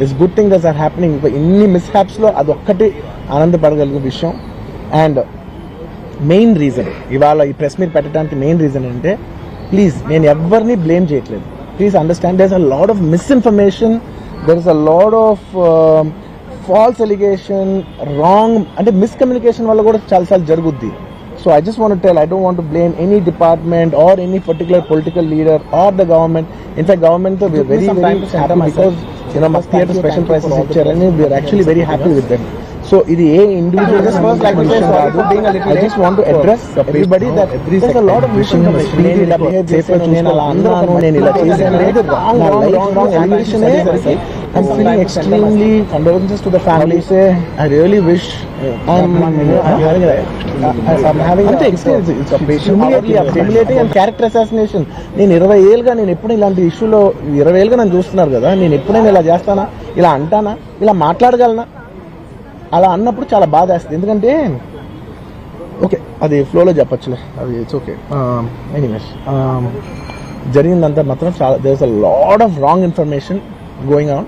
This good thing these are happening ఇన్ని మిస్హ్యాప్స్లో అదొక్కటి ఆనందపడగలిగే విషయం. అండ్ మెయిన్ రీజన్ ఇవాళ ఈ ప్రెస్ మీట్ పెట్టడానికి మెయిన్ రీజన్ అంటే ప్లీజ్ నేను ఎవరిని బ్లేమ్ చేయట్లేదు. Please understand there is a lot of misinformation there is a lot of false allegation wrong అంటే మిస్కమ్యూనికేషన్ వల్ల కూడా చాలాసార్లు జరుగుద్ది. So I just want tell I don't want blame any department or any particular political leader or the government in fact government very very because you know మా theatre special prices ఇచ్చారని we are actually very happy with them so ఇది ఏ individual కాదు I just want address everybody that there lot of విషయం నేను ఇలా behave చేశాను నేను అలా అన్నాను నేను ఇలా చేశాను లేదు wrong wrong wrong wrong allegation I'm feeling extremely condolences to the families. I really wish I'm, I'm having a, I'm having అంటే experience. It's a humiliating, humiliating and character assassination. నేను ఇరవై ఏళ్ళుగా నేను ఎప్పుడు ఇలాంటి ఇష్యూలో ఇరవై ఏళ్ళుగా నన్ను చూస్తున్నారు కదా నేను ఎప్పుడైనా ఇలా చేస్తానా ఇలా అంటానా ఇలా మాట్లాడగలనా? అలా అన్నప్పుడు చాలా బాధ వేస్తుంది. ఎందుకంటే ఓకే అది ఫ్లోలో చెప్పచ్చులే అది ఇట్స్ ఓకే ఎనీవేస్ జరిగిందంతా మాత్రం చాలా there is a lot of wrong information going on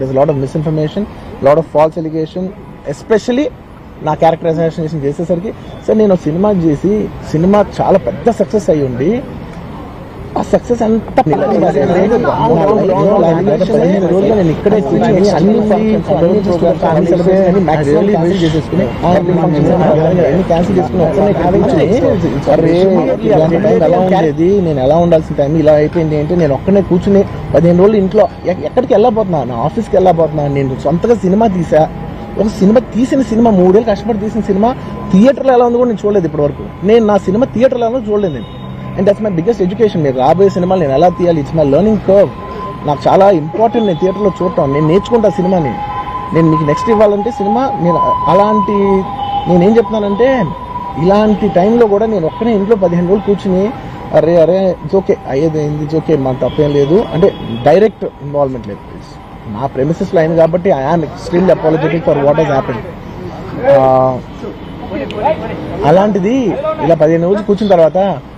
there lot of misinformation lot of false allegation especially నా క్యారెక్టర్ చేసేసరికి. సార్ నేను సినిమా చేసి సినిమా చాలా పెద్ద సక్సెస్ అయ్యి ఉండి ఆ సక్సెస్ అంతా నేను ఇక్కడే ఎలా ఉండేది? నేను ఎలా ఉండాల్సిన టైం ఇలా అయిపోయింది అంటే నేను ఒక్కనే కూర్చుని పదిహేను రోజులు ఇంట్లో ఎక్- ఎక్కడికి వెళ్ళబోతున్నా? నా ఆఫీస్కి వెళ్ళబోతున్నా? నేను సొంతగా సినిమా తీసా. ఒక సినిమా తీసిన సినిమా మూడేళ్ళు కష్టపడి తీసిన సినిమా థియేటర్లో ఎలా ఉంది కూడా నేను చూడలేదు ఇప్పటి వరకు నేను నా సినిమా థియేటర్లో చూడలేదు నేను. And that's my biggest education మీరు రాబోయే సినిమాలు నేను ఎలా తీయాలి? ఇట్స్ మై లెర్నింగ్ కర్వ్ నాకు చాలా ఇంపార్టెంట్ నేను థియేటర్లో చూడటం. నేను నేర్చుకుంటా సినిమాని. నేను మీకు నెక్స్ట్ ఇవ్వాలంటే సినిమా నేను అలాంటి నేనేం చెప్తున్నానంటే ఇలాంటి టైంలో కూడా నేను ఒక్కనే ఇంట్లో పదిహేను రోజులు కూర్చుని అరే అరే ఇట్స్ ఓకే అయ్యేది అయింది ఇట్స్ ఓకే మా తప్పేం లేదు. అంటే డైరెక్ట్ ఇన్వాల్వ్మెంట్ లేదు ప్లీజ్ నా ప్రెమిసెస్లో అయింది కాబట్టి I am extremely apologetic for what is happen అలాంటిది ఇలా పదిహేను రోజులు కూర్చున్న తర్వాత